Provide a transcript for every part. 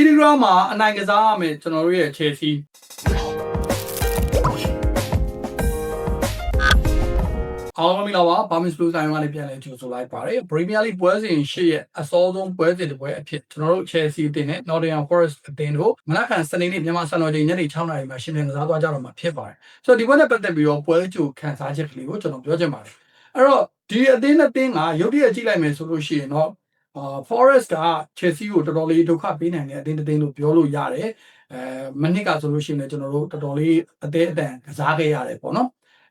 စီရီဂရာမှာအနိုင်ကစားရမယ်ကျွန်တော်တို့ရဲ့ Chelsea အားလုံးမင်္ဂလာပါဘာမစ်ဘလူးဆိုင်ကနေပြန်လည်ကြိုဆိုလိုက်ပါတယ် Premier League ပွဲစဉ်ရှေ့ရဲ့အစောဆုံးပွဲစဉ်တစ်ပွဲအဖြစ်ကျွန်တော်တို့ Chelsea အသင်းနဲ့ Nottingham Forest အသင်းတို့မနက်ဖြန်စနေနေ့မြန်မာစံတော်ချိန်ညနေ6:00နာရီမှာရှင်ပြန်ကစားသွားကြတော့မှာဖြစ်ပါတယ်ဆိုတော့ဒီပွဲနဲ့ပတ်သက်ပြီးတော့ပွဲကြိုခန်းစားချက်ကလေးကိုကျွန်တော်ပြောချင်ပါတယ်အဲ့တော့ဒီအသင်းနဲ့အသင်းကရုပ်တရက်ကြည့်လိုက်မယ်ဆိုလို့ရှိရင်တော့ အာ Forest က Chelsea ကိုတော်တော်လေးဒုက္ခပေးနိုင်တဲ့အသင်းတစ်သင်းလို့ပြောလို့ရတယ်အဲမနစ်ကဆိုလို့ရှိရင်လည်းကျွန်တော်တို့တော်တော်လေးအသေးအတန်ကစားခဲ့ရတယ်ပေါ့နော်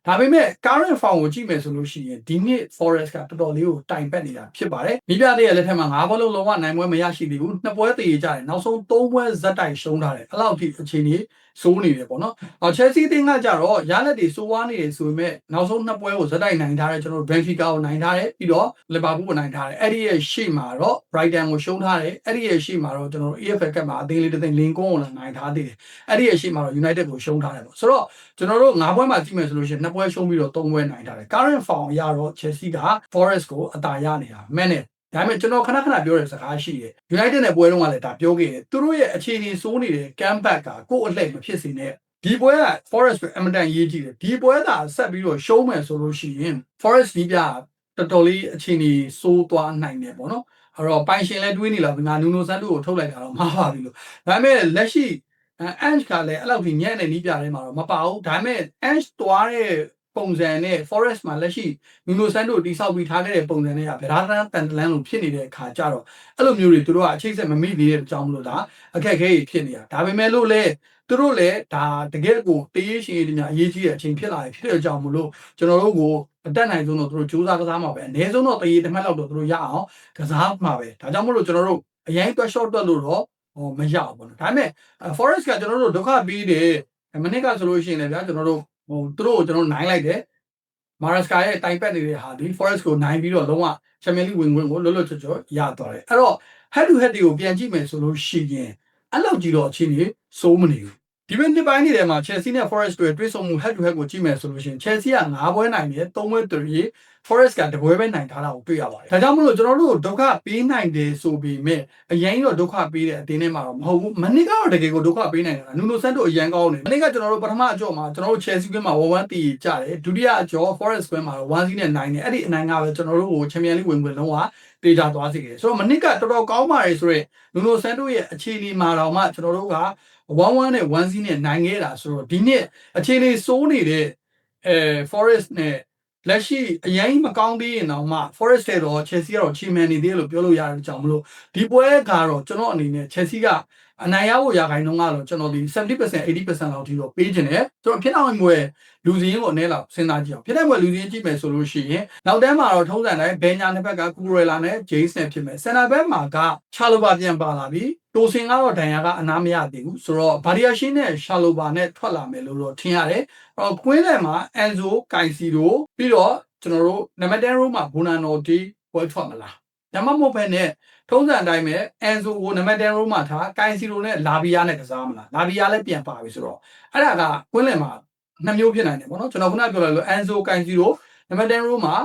ဒါပေမဲ့ current form ကိုကြည့်မယ်ဆိုလို့ရှိရင်ဒီနှစ် Forest ကတော်တော်လေးကိုတိုင်ပတ်နေတာဖြစ်ပါတယ်။မိပြတဲ့ရဲ့လက်ထက်မှာ၅ဘောလုံးလုံးဝနိုင်ပွဲမရရှိသေးဘူး။နှစ်ပွဲတည်ကြတယ်။နောက်ဆုံး၃ပွဲဇက်တိုင်ရှုံးထားတယ်။အဲ့လောက်ထိအခြေအနေ စိုးနေတယ်ပေါ့နော်။အော် Chelsea အသင်းကကြတော့ရလက်တွေစိုးဝါးနေတယ်ဆိုပေမဲ့နောက်ဆုံးနှစ်ပွဲကိုဇက်တိုင်နိုင်ထားတယ်ကျွန်တော်တို့ Benfica ကိုနိုင်ထားတယ်ပြီးတော့ Liverpool ကိုနိုင်ထားတယ်။အဲ့ဒီရဲ့ရှေ့မှာတော့ Brighton ကိုရှုံးထားတယ်။အဲ့ဒီရဲ့ရှေ့မှာတော့ကျွန်တော်တို့ EFL ကပ်မှာအသင်းလေးတစ်သိန်း Lincoln ကိုလည်းနိုင်ထားသေးတယ်။အဲ့ဒီရဲ့ရှေ့မှာတော့ United ကိုရှုံးထားတယ်ပေါ့။ဆိုတော့ကျွန်တော်တို့၅ပွဲမှာကြည့်မယ်ဆိုလို့ရှိရင်နှစ်ပွဲရှုံးပြီးတော့၃ပွဲနိုင်ထားတယ် current form အရတော့ Chelsea က Forest ကိုအသာရနေတာမှန်တယ် ဒါပေမဲ့ကျွန်တော်ခဏခဏပြောတဲ့စကားရှိတယ် United နဲ့ပွဲတုန်းကလည်းဒါပြောခဲ့တယ်သူတို့ရဲ့အခြေအနေစိုးနေတဲ့ comeback ကကိုယ့်အလှည့်မဖြစ်စေနဲ့ဒီပွဲက Forest ပဲအမတန်ရေးကြည့်တယ်ဒီပွဲသာဆက်ပြီးတော့ရှုံးမယ်ဆိုလို့ရှိရင် Forest ဒီပြတော်တော်လေးအခြေအနေစိုးသွားနိုင်တယ်ပေါ့နော်အဲ့တော့ပိုင်ရှင်လည်းတွေးနေလာပြီငါနူနိုဆန်တို့ကိုထုတ်လိုက်တာတော့မှားပါပြီလို့ဒါပေမဲ့လက်ရှိ Ange ကလည်းအဲ့လောက်ထိညံ့နေနီးပြထဲမှာတော့မပါဘူးဒါပေမဲ့ Ange သွားတဲ့ ပုံစံနဲ့ forest မှာလက်ရှိ Nuno Santo တိဆောက်ပြီးထားခဲ့တဲ့ပုံစံနဲ့ကဗရာဒန်တန်တလန်လိုဖြစ်နေတဲ့အခါကျတော့အဲ့လိုမျိုးတွေသူတို့ကအချိတ်ဆက်မမိသေးတဲ့အကြောင်းမလို့ဒါအခက်အခဲကြီးဖြစ်နေတာဒါပေမဲ့လို့လေသူတို့လည်းဒါတကယ်ကိုတရေးရှိရေးတညာအရေးကြီးတဲ့အချိန်ဖြစ်လာပြီဖြစ်တဲ့အကြောင်းမလို့ကျွန်တော်တို့ကိုအတက်နိုင်ဆုံးတော့သူတို့စူးစမ်းကစားမှာပဲအနည်းဆုံးတော့တရေးတစ်မှတ်လောက်တော့သူတို့ရအောင်ကစားမှာပဲဒါကြောင့်မလို့ကျွန်တော်တို့အရင်တွက် short တွက်လို့တော့ဟိုမရဘူးပေါ့နော်ဒါပေမဲ့ forest ကကျွန်တော်တို့ဒုက္ခပြီးတယ်မနစ်ကဆိုလို့ရှိရင်လည်းဗျာကျွန်တော်တို့ ဟိုသူတို့ကိုကျွန်တော်နိုင်လိုက်တယ်မာရစကာရဲ့တိုင်ပတ်နေတဲ့ဟာဒီ forest ကိုနိုင်ပြီးတော့လုံးဝ champion league ဝင်ဝင်ကိုလွတ်လွတ်ချွတ်ချွတ်ရသွားတယ်အဲ့တော့ head to head တွေကိုပြန်ကြည့်မယ်ဆိုလို့ရှိရင်အဲ့လောက်ကြီးတော့အခြေအနေစိုးမနေဘူး ဒီဘက်နှစ်ပိုင်းနေထဲမှာ Chelsea နဲ့ Forest တွေတွေ့ဆုံမှု head to head ကိုကြည့်မယ်ဆိုလို့ရှိရင် Chelsea က9ပွဲနိုင်တယ်3ပွဲတူရေး Forest ကတပွဲပဲနိုင်ထားတာကိုတွေ့ရပါတယ်။ဒါကြောင့်မလို့ကျွန်တော်တို့ဒုက္ခပေးနိုင်တယ်ဆိုပေမဲ့အရင်တော့ဒုက္ခပေးတဲ့အတင်းထဲမှာတော့မဟုတ်ဘူး။မနစ်ကတော့တကယ်ကိုဒုက္ခပေးနိုင်တာ။နူနိုဆန်တို့အရင်ကောင်းတယ်။မနစ်ကကျွန်တော်တို့ပထမအကြော့မှာကျွန်တော်တို့ Chelsea ကွင်းမှာ1-1တီးကြတယ်။ဒုတိယအကြော့ Forest ကွင်းမှာတော့1-0နဲ့နိုင်တယ်။အဲ့ဒီအနိုင်ကပဲကျွန်တော်တို့ကို Champion League ဝင်ဝင်လုံးဝ တေချာသွားစေတယ်။ဆိုတော့မနစ်ကတော်တော်ကောင်းပါတယ်ဆိုတော့နူနိုဆန်တို့ရဲ့အခြေအနေမှာတော့မှကျွန်တော်တို့က1-1နဲ့1-0နဲ့နိုင်ခဲ့တာဆိုတော့ဒီနှစ်အခြေအနေစိုးနေတဲ့အဲ Forest နဲ့ လက်ရှိအရင်မကောင်းသေးရင်တော့မှ Forest တဲ့တော့ Chelsea ကတော့ချီမန်နေသေးလို့ပြောလို့ရတဲ့အကြောင်းမလို့ဒီပွဲကတော့ကျွန်တော်အနေနဲ့ Chelsea ကအနိုင်ရဖို့ရခိုင်နှုန်းကတော့ကျွန်တော်ဒီ70% 80%လောက်ထိတော့ပေးခြင်းတယ်ကျွန်တော်ဖြစ်အောင်မွေလူစင်းကိုအနည်းလောက်စဉ်းစားကြည့်အောင်ဖြစ်တဲ့မွေလူစင်းကြည့်မယ်ဆိုလို့ရှိရင်နောက်တန်းမှာတော့ထုံးစံတိုင်းဘယ်ညာနှစ်ဘက်ကကူရလာနဲ့ James နဲ့ဖြစ်မယ်စင်တာဘက်မှာကချာလိုပါပြန်ပါလာပြီ တိုစင်ကတော့ဒဏ်ရာကအနာမရသေးဘူးဆိုတော့ဗာရီယာရှင်းနဲ့ရှာလိုပါနဲ့ထွက်လာမယ်လို့တော့ထင်ရတယ်အဲ့တော့ကွင်းလယ်မှာအန်ဇိုကိုင်စီတို့ပြီးတော့ကျွန်တော်တို့နံပါတ်10ရိုးမှာဘူနာနော်ဒီပွဲထွက်မလားညမမဟုတ်ပဲနဲ့ထုံးစံအတိုင်းပဲအန်ဆိုကိုနံပါတ်10ရိုးမှာထားကိုင်စီရိုနဲ့လာဘီယာနဲ့ကစားမလားလာဘီယာလည်းပြန်ပါပြီဆိုတော့အဲ့ဒါကကွင်းလယ်မှာနှစ်မျိုးဖြစ်နိုင်တယ်ပေါ့နော်ကျွန်တော်ခုနပြောလိုက်လို့အန်ဆိုကိုင်စီရိုနံပါတ်10ရိုးမှာ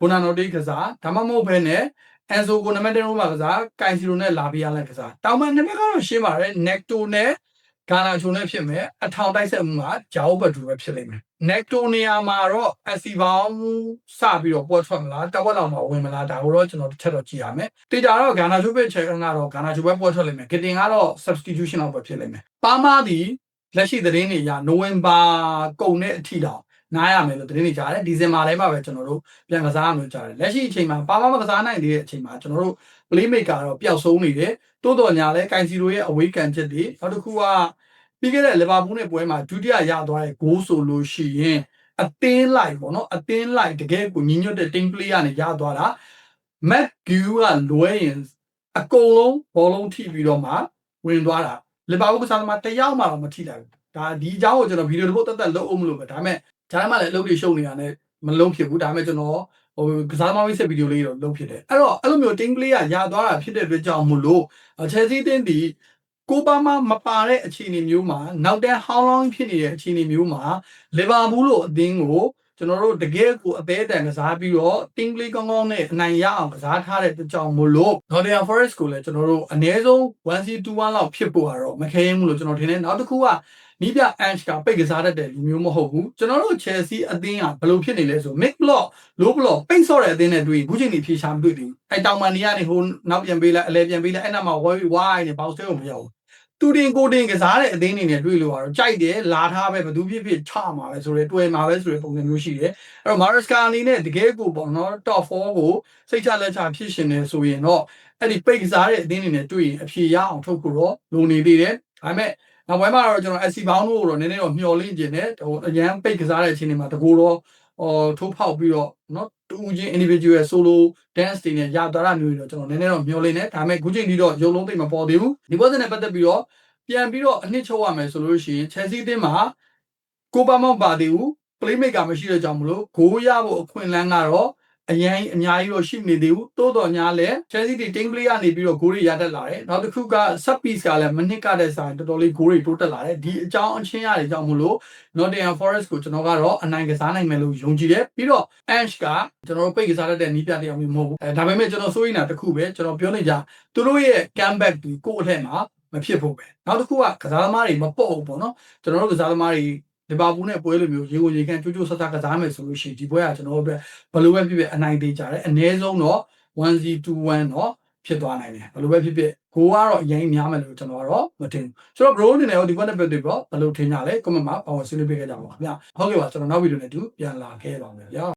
ဘူနာနော်ဒီကစားဒါမှမဟုတ်ပဲနဲ့ အန်ဆိုကိုနံပါတ်10ရိုးမှာကစားကိုင်စီရိုနဲ့လာဘီယာလည်းကစားတောင်မှနှစ်ဘက်ကတော့ရှင်းပါတယ်နက်တိုနဲ့ဂါနာချိုနဲ့ဖြစ်မယ်အထောင်တိုက်ဆက်မှုကဂျာအိုဘတ်တူပဲဖြစ်လိမ့်မယ်နက်တိုနီယာမှာတော့အစီဘောင်းစပြီးတော့ပွဲထွက်မလားတဝက်လောက်မှာဝင်မလားဒါကိုတော့ကျွန်တော်တစ်ချက်တော့ကြည့်ရမယ်တေချာတော့ဂါနာချိုပဲချက်ကတော့ဂါနာချိုပဲပွဲထွက်လိမ့်မယ်ဂတင်ကတော့ substitution လောက်ပဲဖြစ်လိမ့်မယ်ပါမာဒီလက်ရှိသတင်းတွေအရနိုဝင်ဘာကုန်တဲ့အထိတောင် နားရမယ်လို့သတင်းတွေကြားတယ်ဒီဇင်ဘာထဲမှာပဲကျွန်တော်တို့ပြန်ကစားရလို့ကြားတယ်လက်ရှိအချိန်မှာပါမမကစားနိုင်သေးတဲ့အချိန်မှာကျွန်တော်တို့ playmaker ကတော့ပျောက်ဆုံးနေတယ်တိုးတော်ညာလဲကိုင်စီရိုရဲ့အဝေးကန်ချက်တွေနောက်တစ်ခုကပြီးခဲ့တဲ့လီဗာပူးနဲ့ပွဲမှာဒုတိယရသွားတဲ့ဂိုးဆိုလို့ရှိရင်အသင်းလိုက်ပေါ့နော်အသင်းလိုက်တကယ်ကိုညီညွတ်တဲ့ team play ကနေရသွားတာမက်ဂူကလွဲရင်အကုန်လုံးဘောလုံးထိပြီးတော့မှဝင်သွားတာလီဗာပူးကစားသမားတယောက်မှတော့မထိလိုက်ဘူးဒါဒီအကြောင်းကိုကျွန်တော်ဗီဒီယိုတစ်ပုတ်တက်တက်လုပ်အောင်မလို့ပဲဒါပေမဲ့ ဂျားမှလည်းအလုပ်တွေရှုပ်နေတာနဲ့မလုံးဖြစ်ဘူးဒါပေမဲ့ကျွန်တော်ဟိုကစားသမားဝိဆက်ဗီဒီယိုလေးတော့လုပ်ဖြစ်တယ်အဲ့တော့အဲ့လိုမျိုး team play ကရသွားတာဖြစ်တဲ့အတွက်ကြောင့်မို့လို့ Chelsea တင်းဒီကိုပါမမပါတဲ့အခြေအနေမျိုးမှာနောက်တန်းဟောင်းလောင်းဖြစ်နေတဲ့အခြေအနေမျိုးမှာလီဗာပူးလိုအသင်းကို ကျွန်တော်တို့တကယ်ကိုအသေးအတန်ကစားပြီးတော့တင်းကလေးကောင်းကောင်းနဲ့အနိုင်ရအောင်ကစားထားတဲ့အတွက်ကြောင့်မို့လို့ Nottingham Forest ကိုလည်းကျွန်တော်တို့အနည်းဆုံး 1C21 လောက်ဖြစ်ဖို့ကတော့မခဲရင်ဘူးလို့ကျွန်တော်ထင်တယ်နောက်တစ်ခုကနီးပြ Ange ကပိတ်ကစားတတ်တဲ့လူမျိုးမဟုတ်ဘူးကျွန်တော်တို့ Chelsea အသင်းကဘယ်လိုဖြစ်နေလဲဆို mid block low block ပိတ်ဆော့တဲ့အသင်းနဲ့တွေ့ခုချိန်ဒီဖြေရှာမတွေ့သေးဘူးအဲတောင်မန်နေကနေဟိုနောက်ပြန်ပေးလိုက်အလဲပြန်ပေးလိုက်အဲ့နောက်မှာ why why နဲ့ဘောက်စဲကိုမရောက်ဘူး တူတင်ကိုတင်ကစားတဲ့အသင်းတွေနဲ့တွေ့လို့ကတော့ကြိုက်တယ်လာထားပဲဘယ်သူဖြစ်ဖြစ်ချမှာပဲဆိုရဲတွေ့မှာပဲဆိုရဲပုံစံမျိုးရှိတယ်အဲ့တော့ Maresca အနေနဲ့တကယ်ကိုပေါ့နော် top 4ကိုစိတ်ချလက်ချဖြစ်ရှင်နေဆိုရင်တော့အဲ့ဒီပိတ်ကစားတဲ့အသင်းတွေနဲ့တွေ့ရင်အဖြေရအောင်ထုတ်ဖို့တော့လိုနေသေးတယ်ဒါပေမဲ့နောက်ပိုင်းမှာတော့ကျွန်တော် SC ဘောင်းတို့ကိုတော့နည်းနည်းတော့မျှော်လင့်ခြင်းနဲ့ဟိုအရန်ပိတ်ကစားတဲ့အချိန်တွေမှာတကူတော့ဟောထိုးဖောက်ပြီးတော့နော် တူချင်း individual solo dance တွေနဲ့ရသွားတာမျိုးတွေတော့ကျွန်တော်နည်းနည်းတော့မျှော်လင့်တယ်ဒါပေမဲ့ခုချိန်ထိတော့ရုံလုံးသိမ့်မပေါ်သေးဘူးဒီဘောစနဲ့ပတ်သက်ပြီးတော့ပြန်ပြီးတော့အနှစ်ချုပ်ရမယ်ဆိုလို့ရှိရင် Chelsea အသင်းမှာကိုပါမောက်ပါသေးဘူး playmaker မရှိတဲ့ကြောင့်မလို့ဂိုးရဖို့အခွင့်အလမ်းကတော့ အရင်အများကြီးတော့ရှိနေသေးဘူးတိုးတော်ညာလဲ Chelsea တီ team play ကနေပြီးတော့ဂိုးတွေရတတ်လာတယ်နောက်တစ်ခုက set piece ကလည်းမနစ်ကတဲ့ဆိုင်တော်တော်လေးဂိုးတွေတိုးတက်လာတယ်ဒီအကြောင်းအချင်းရတယ်ကြောင့်မလို့ Nottingham Forest ကိုကျွန်တော်ကတော့အနိုင်ကစားနိုင်မယ်လို့ယုံကြည်တယ်ပြီးတော့ Ange ကကျွန်တော်တို့ပိတ်ကစားတတ်တဲ့နီးပြတစ်ယောက်မျိုးမဟုတ်ဘူးအဲဒါပေမဲ့ကျွန်တော်စိုးရိမ်တာတစ်ခုပဲကျွန်တော်ပြောနေကြသူတို့ရဲ့ comeback ဒီကိုယ့်အထက်မှာမဖြစ်ဖို့ပဲနောက်တစ်ခုကကစားသမားတွေမပေါ့ဘူးပေါ့နော်ကျွန်တော်တို့ကစားသမားတွေ လီဗာပူးနဲ့ပွဲလိုမျိုးရေကိုရေခန့်ကြိုးကြိုးဆဆကစားမယ်ဆိုလို့ရှိရင်ဒီပွဲကကျွန်တော်တို့အတွက်ဘယ်လိုပဲဖြစ်ဖြစ်အနိုင်သေးကြတယ်အနည်းဆုံးတော့1-0-2-1တော့ဖြစ်သွားနိုင်တယ်ဘယ်လိုပဲဖြစ်ဖြစ်ကိုကတော့အရင်များမယ်လို့ကျွန်တော်ကတော့မထင်ဘူးဆိုတော့ bro အနေနဲ့ဒီဘက်နဲ့ပတ်သက်ပြီးတော့ဘယ်လိုထင်ကြလဲ comment မှာပါဝင်ဆွေးနွေးပေးခဲ့ကြပါဦးခင်ဗျဟုတ်ကဲ့ပါကျွန်တော်နောက်ဗီဒီယိုနဲ့တူပြန်လာခဲ့ပါမယ်ဗျာ